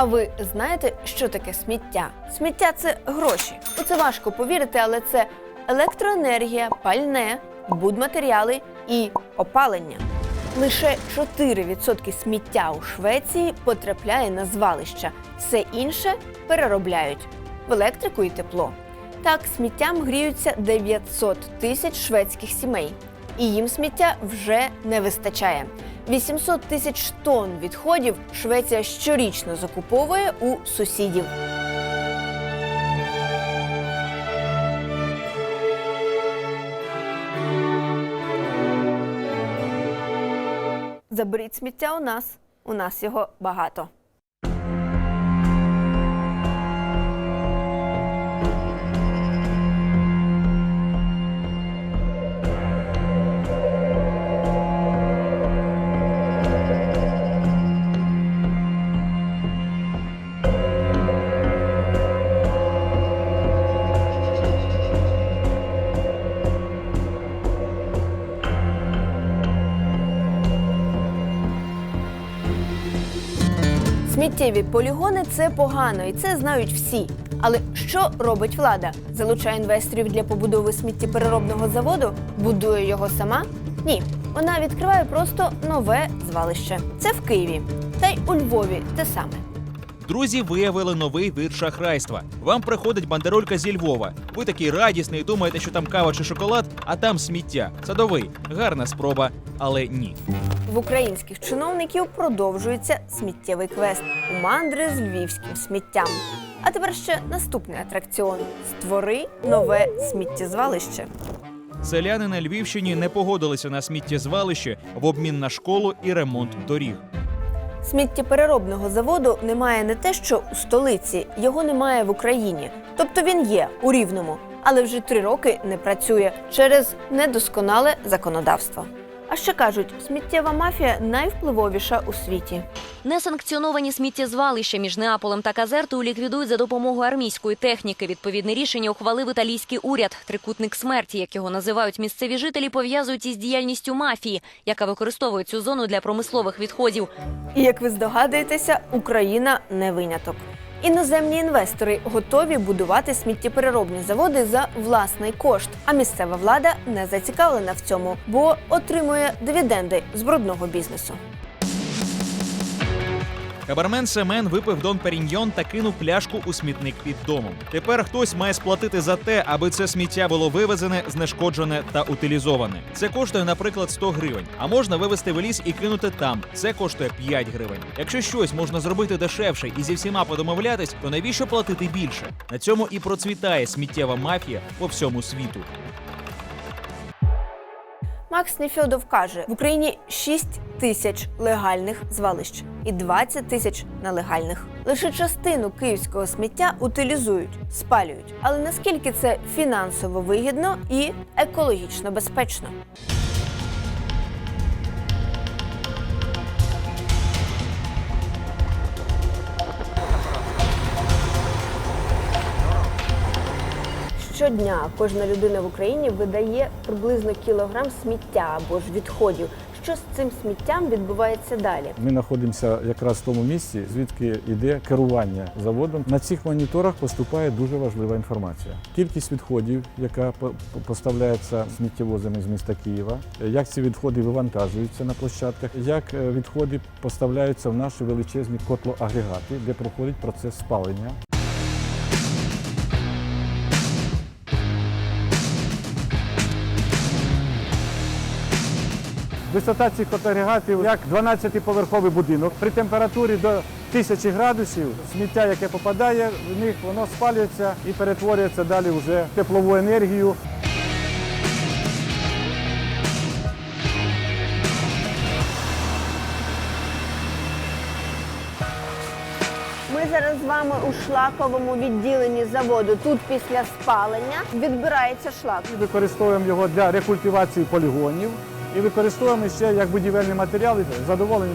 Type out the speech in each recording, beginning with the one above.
А ви знаєте, що таке сміття? Сміття це гроші. У це важко повірити, але це електроенергія, пальне, будматеріали і опалення. Лише 4% сміття у Швеції потрапляє на звалища, все інше переробляють в електрику і тепло. Так, сміттям гріються 900 тисяч шведських сімей, і їм сміття вже не вистачає. 800 тисяч тонн відходів Швеція щорічно закуповує у сусідів. Заберіть сміття у нас. У нас його багато. Сміттєві полігони це погано, і це знають всі. Але що робить влада? Залучає інвесторів для побудови сміттєпереробного заводу, будує його сама? Ні, вона відкриває просто нове звалище. Це в Києві. Та й у Львові те саме. Друзі виявили новий вид шахрайства. Вам приходить бандеролька зі Львова. Ви такий радісний, думаєте, що там кава чи шоколад, а там сміття. Садовий. Гарна спроба, але ні. В українських чиновників продовжується сміттєвий квест у мандри з львівським сміттям. А тепер ще наступний атракціон: створи нове сміттєзвалище. Селяни на Львівщині не погодилися на сміттєзвалище в обмін на школу і ремонт доріг. Сміттєпереробного заводу немає не те, що у столиці, його немає в Україні. Тобто він є у рівному, але вже три роки не працює через недосконале законодавство. А ще кажуть, сміттєва мафія найвпливовіша у світі. Несанкціоновані сміттєзвалища між Неаполем та Казертою ліквідують за допомогою армійської техніки. Відповідне рішення ухвалив італійський уряд. Трикутник смерті, як його називають місцеві жителі, пов'язують із діяльністю мафії, яка використовує цю зону для промислових відходів. І як ви здогадуєтеся, Україна не виняток. Іноземні інвестори готові будувати сміттєпереробні заводи за власний кошт. А місцева влада не зацікавлена в цьому, бо отримує дивіденди з брудного бізнесу. Кабармен Семен випив Дон Періньйон та кинув пляшку у смітник під домом. Тепер хтось має сплатити за те, аби це сміття було вивезене, знешкоджене та утилізоване. Це коштує, наприклад, 100 гривень. А можна вивезти в ліс і кинути там. Це коштує 5 гривень. Якщо щось можна зробити дешевше і зі всіма подомовлятись, то навіщо платити більше? На цьому і процвітає сміттєва мафія по всьому світу. Макс Нефьодов каже, в Україні 6 тисяч легальних звалищ і 20 тисяч нелегальних. Лише частину київського сміття утилізують, спалюють. Але наскільки це фінансово вигідно і екологічно безпечно? Щодня кожна людина в Україні видає приблизно кілограм сміття або ж відходів. Що з цим сміттям відбувається далі? Ми знаходимося якраз в тому місці, звідки йде керування заводом. На цих моніторах поступає дуже важлива інформація. Кількість відходів, яка по- по- поставляється сміттєвозами з міста Києва, як ці відходи вивантажуються на площадках, як е, відходи поставляються в наші величезні котлоагрегати, де проходить процес спалення. Висота цих агрегатів як 12-поверховий будинок. При температурі до 1000 градусів сміття, яке попадає в них, воно спалюється і перетворюється далі вже в теплову енергію. Ми зараз з вами у шлаковому відділенні заводу. Тут після спалення відбирається шлак. Ми використовуємо його для рекультивації полігонів і використовуємо ще як будівельний матеріал, і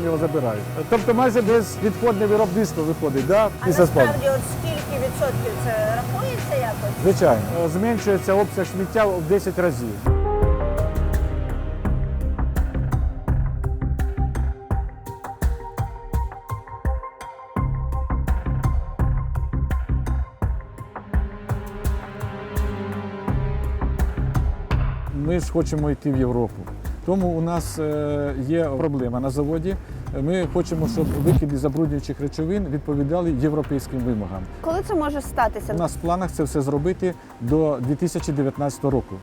його забирають. Тобто майже безвідходне виробництво виходить. Да? А після насправді от скільки відсотків це рахується якось? Звичайно, е, зменшується обсяг сміття в 10 разів. Ми ж хочемо йти в Європу. Тому у нас е, є проблема на заводі. Ми хочемо, щоб викиди забруднюючих речовин відповідали європейським вимогам. Коли це може статися? У нас в планах це все зробити до 2019 року.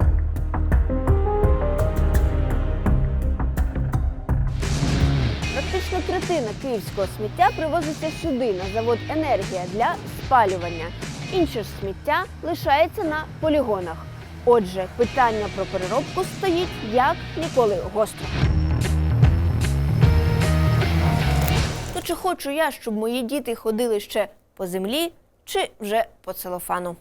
Практично третина київського сміття привозиться сюди, на завод енергія для спалювання. Інше ж сміття лишається на полігонах. Отже, питання про переробку стоїть як ніколи гостро. То чи хочу я, щоб мої діти ходили ще по землі, чи вже по целофану?